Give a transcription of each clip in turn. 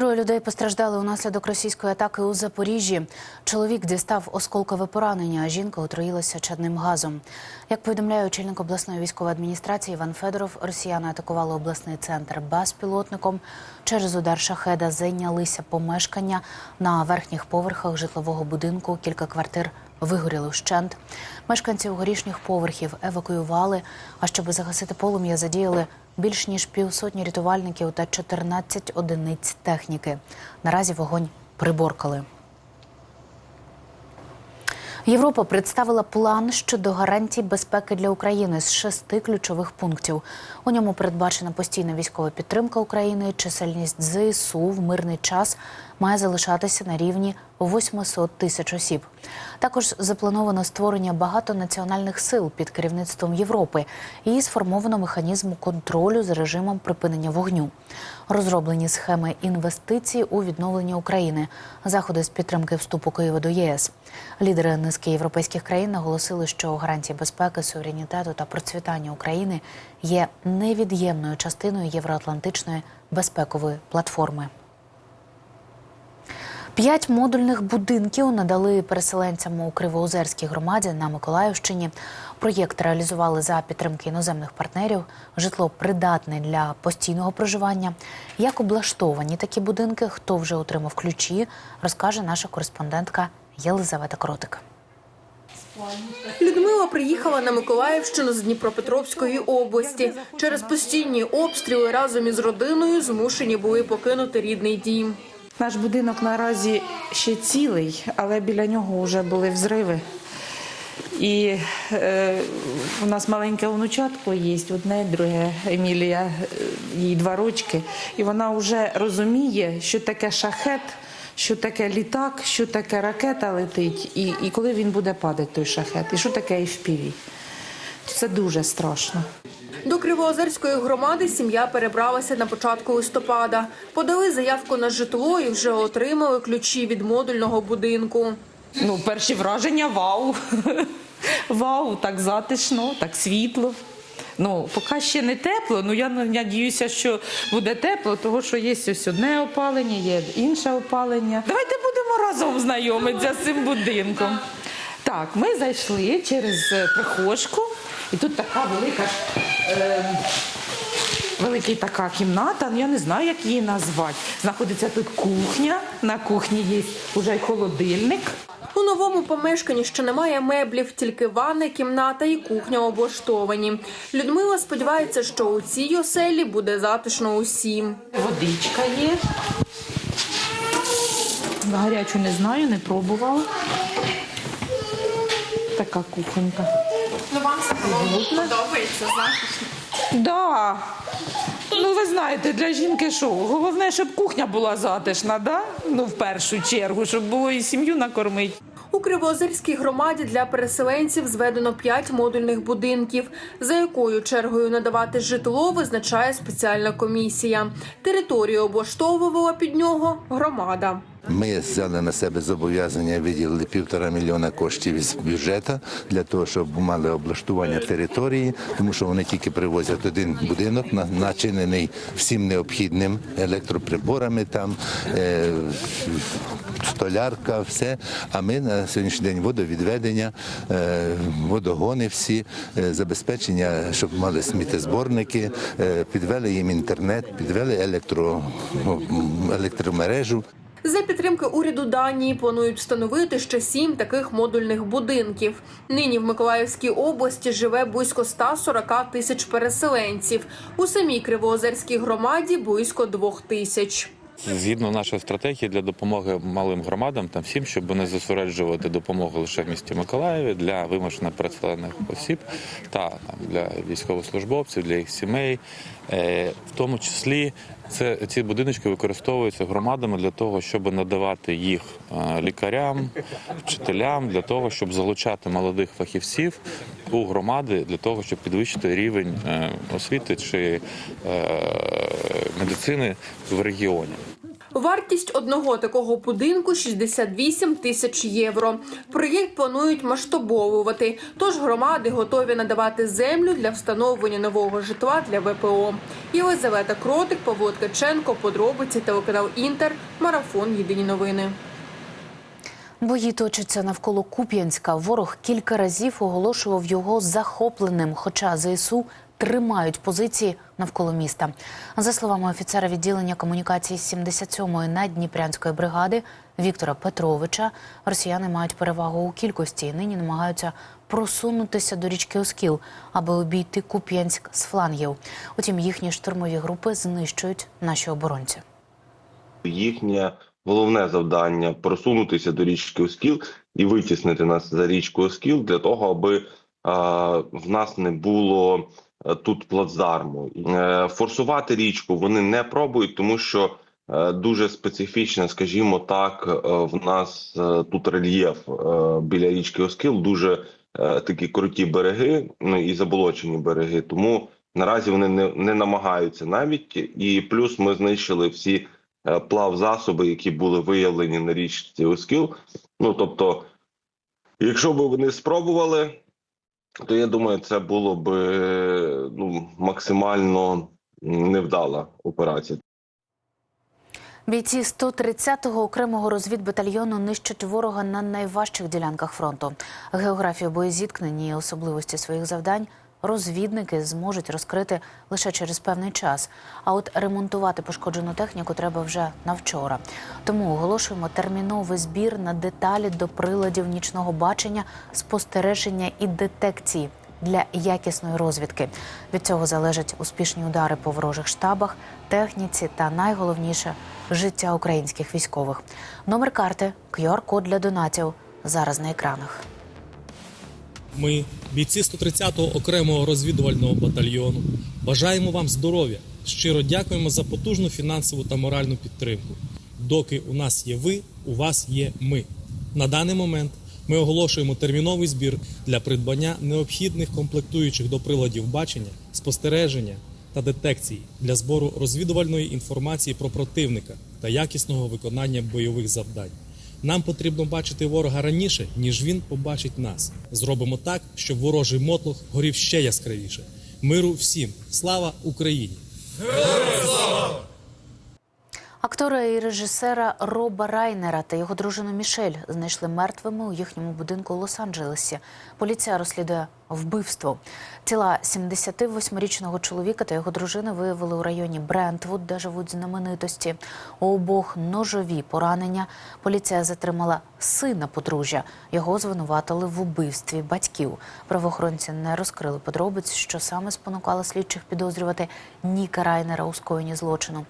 Троє людей постраждали унаслідок російської атаки у Запоріжжі. Чоловік дістав осколкове поранення, а жінка отруїлася чадним газом. Як повідомляє очільник обласної військової адміністрації Іван Федоров, росіяни атакували обласний центр безпілотником. Через удар шахеда зайнялися помешкання на верхніх поверхах житлового будинку. Кілька квартир вигоріли вщент. Мешканців горішніх поверхів евакуювали. А щоб загасити полум'я, задіяли більш ніж півсотні рятувальників та 14 одиниць техніки. Наразі вогонь приборкали. Європа представила план щодо гарантій безпеки для України з шести ключових пунктів. У ньому передбачена постійна військова підтримка України. Чисельність ЗСУ в мирний час має залишатися на рівні 800 тисяч осіб. Також заплановано створення багатонаціональних сил під керівництвом Європи і сформовано механізм контролю за режимом припинення вогню. Розроблені схеми інвестицій у відновлення України, заходи з підтримки вступу Києва до ЄС. Лідери низки європейських країн наголосили, що гарантії безпеки, суверенітету та процвітання України є невід'ємною частиною євроатлантичної безпекової платформи. П'ять модульних будинків надали переселенцям у Кривоозерській громаді на Миколаївщині. Проєкт реалізували за підтримки іноземних партнерів. Житло придатне для постійного проживання. Як облаштовані такі будинки, хто вже отримав ключі, розкаже наша кореспондентка Єлизавета Кротик. Людмила приїхала на Миколаївщину з Дніпропетровської області. Через постійні обстріли разом із родиною змушені були покинути рідний дім. Наш будинок наразі ще цілий, але біля нього вже були взриви. І е, у нас маленьке внучатко є, одне, друге Емілія, е, їй два рочки. І вона вже розуміє, що таке шахет, що таке літак, що таке ракета летить, і, і коли він буде падати, той шахет, і що таке FPV. Це дуже страшно. До Кривоозерської громади сім'я перебралася на початку листопада. Подали заявку на житло і вже отримали ключі від модульного будинку. Ну, перші враження вау. Вау, так затишно, так світло. Ну, поки ще не тепло, ну я надіюся, що буде тепло, тому що є ось одне опалення, є інше опалення. Давайте будемо разом знайомитися з цим будинком. Так, ми зайшли через прихожку, і тут така велика. Е, Велика така кімната, ну я не знаю, як її назвати. Знаходиться тут кухня. На кухні є вже й холодильник. У новому помешканні ще немає меблів, тільки ванна, кімната і кухня облаштовані. Людмила сподівається, що у цій оселі буде затишно усім. Водичка є. Гарячу не знаю, не пробувала. Така кухонька. Ну вам подобається захист. Да. Ну, ви знаєте, для жінки що? Головне, щоб кухня була затишна, да? Ну, в першу чергу, щоб було і сім'ю накормити. У Кривоозерській громаді для переселенців зведено 5 модульних будинків, за якою чергою надавати житло визначає спеціальна комісія. Територію облаштовувала під нього громада. Ми взяли на себе зобов'язання, виділили півтора мільйона коштів із бюджету для того, щоб мали облаштування території, тому що вони тільки привозять один будинок, начинений всім необхідним електроприборами, там е, столярка, все. А ми на сьогоднішній день водовідведення, е, водогони всі, е, забезпечення, щоб мали сміттєзборники, е, підвели їм інтернет, підвели електро, електромережу. За підтримки уряду Данії планують встановити ще сім таких модульних будинків. Нині в Миколаївській області живе близько 140 тисяч переселенців. У самій Кривоозерській громаді близько двох тисяч. Згідно нашої стратегії для допомоги малим громадам, там всім, щоб не зосереджувати допомогу лише в місті Миколаєві для вимушено переселених осіб та там для військовослужбовців, для їх сімей. Е, В тому числі це ці будиночки використовуються громадами для того, щоб надавати їх е, лікарям, вчителям, для того, щоб залучати молодих фахівців у громади для того, щоб підвищити рівень е, освіти чи е, медицини в регіоні. Вартість одного такого будинку 68 тисяч євро. Проєкт планують масштабовувати, тож громади готові надавати землю для встановлення нового житла для ВПО. Єлизавета Кротик, Павло Ткаченко, подробиці, телеканал Інтер, марафон. Єдині новини. Бої точаться навколо Куп'янська. Ворог кілька разів оголошував його захопленим, хоча ЗСУ тримають позиції навколо міста. За словами офіцера відділення комунікації 77-ї наддніпрянської бригади Віктора Петровича, росіяни мають перевагу у кількості і нині намагаються просунутися до річки Оскіл, аби обійти Куп'янськ з флангів. Утім, їхні штурмові групи знищують наші оборонці. їхнє головне завдання просунутися до річки Оскіл і витіснити нас за річку Оскіл для того, аби а, в нас не було тут плацдарму. Е, Форсувати річку вони не пробують, тому що е, дуже специфічно, скажімо так, е, в нас е, тут рельєф е, біля річки Оскіл, дуже е, такі круті береги, ну і заболочені береги. Тому наразі вони не, не намагаються навіть, і плюс ми знищили всі е, плавзасоби, які були виявлені на річці Оскіл. Ну тобто, якщо б вони спробували, то я думаю, це було б ну, максимально невдала операція. Бійці 130-го окремого розвідбатальйону нищать ворога на найважчих ділянках фронту. Географію боєзіткнення і особливості своїх завдань розвідники зможуть розкрити лише через певний час. А от ремонтувати пошкоджену техніку треба вже на вчора. Тому оголошуємо терміновий збір на деталі до приладів нічного бачення, спостереження і детекції для якісної розвідки. Від цього залежать успішні удари по ворожих штабах, техніці та найголовніше життя українських військових. Номер карти, QR-код для донатів зараз на екранах. Ми, бійці 130-го окремого розвідувального батальйону, бажаємо вам здоров'я. Щиро дякуємо за потужну фінансову та моральну підтримку. Доки у нас є ви, у вас є ми. На даний момент ми оголошуємо терміновий збір для придбання необхідних комплектуючих до приладів бачення, спостереження та детекції для збору розвідувальної інформації про противника та якісного виконання бойових завдань. Нам потрібно бачити ворога раніше, ніж він побачить нас. Зробимо так, щоб ворожий мотлох горів ще яскравіше. Миру всім! Слава Україні! Актора і режисера Роба Райнера та його дружину Мішель знайшли мертвими у їхньому будинку у Лос-Анджелесі. Поліція розслідує вбивство. Тіла 78-річного чоловіка та його дружини виявили у районі Брентвуд, де живуть знаменитості. У обох ножові поранення. Поліція затримала сина подружжя. Його звинуватили в убивстві батьків. Правоохоронці не розкрили подробиць, що саме спонукало слідчих підозрювати Ніка Райнера у скоєнні злочину.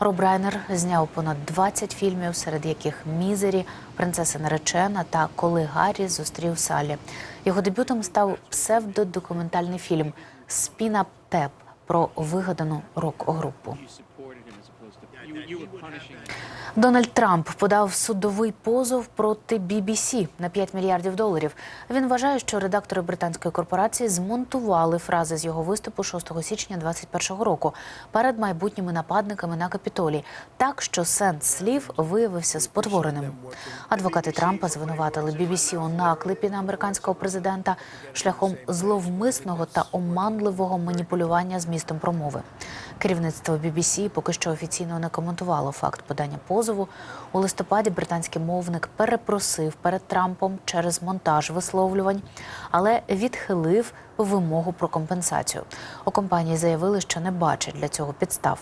Роб Райнер зняв понад 20 фільмів, серед яких Мізері, Принцеса наречена та Коли Гаррі зустрів Салі. Його дебютом став псевдодокументальний фільм Спіна Пеп про вигадану рок-групу. Дональд Трамп подав судовий позов проти BBC на 5 мільярдів доларів. Він вважає, що редактори британської корпорації змонтували фрази з його виступу 6 січня 2021 року перед майбутніми нападниками на Капітолій, так що сенс слів виявився спотвореним. Адвокати Трампа звинуватили BBC у наклепі на американського президента шляхом зловмисного та оманливого маніпулювання змістом промови. Керівництво BBC поки що офіційно не коментувало факт подання позову. У листопаді британський мовник перепросив перед Трампом через монтаж висловлювань, але відхилив вимогу про компенсацію. У компанії заявили, що не бачать для цього підстав.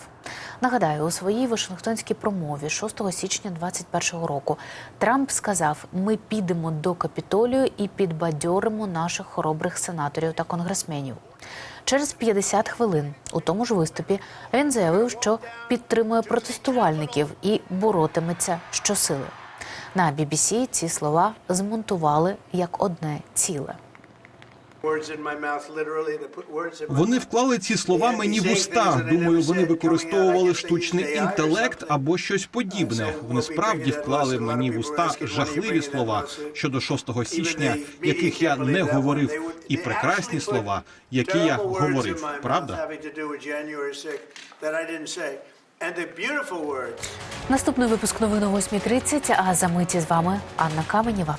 Нагадаю, у своїй Вашингтонській промові 6 січня 2021 року Трамп сказав: ми підемо до Капітолію і підбадьоримо наших хоробрих сенаторів та конгресменів. Через 50 хвилин у тому ж виступі він заявив, що підтримує протестувальників і боротиметься щосили. На BBC ці слова змонтували як одне ціле. Вони вклали ці слова мені в уста. Думаю, вони використовували штучний інтелект або щось подібне. Вони справді вклали мені в уста жахливі слова щодо 6 січня, яких я не говорив, і прекрасні слова, які я говорив. Правда? Наступний випуск новин о 8.30, а за миті з вами Анна Каменєва.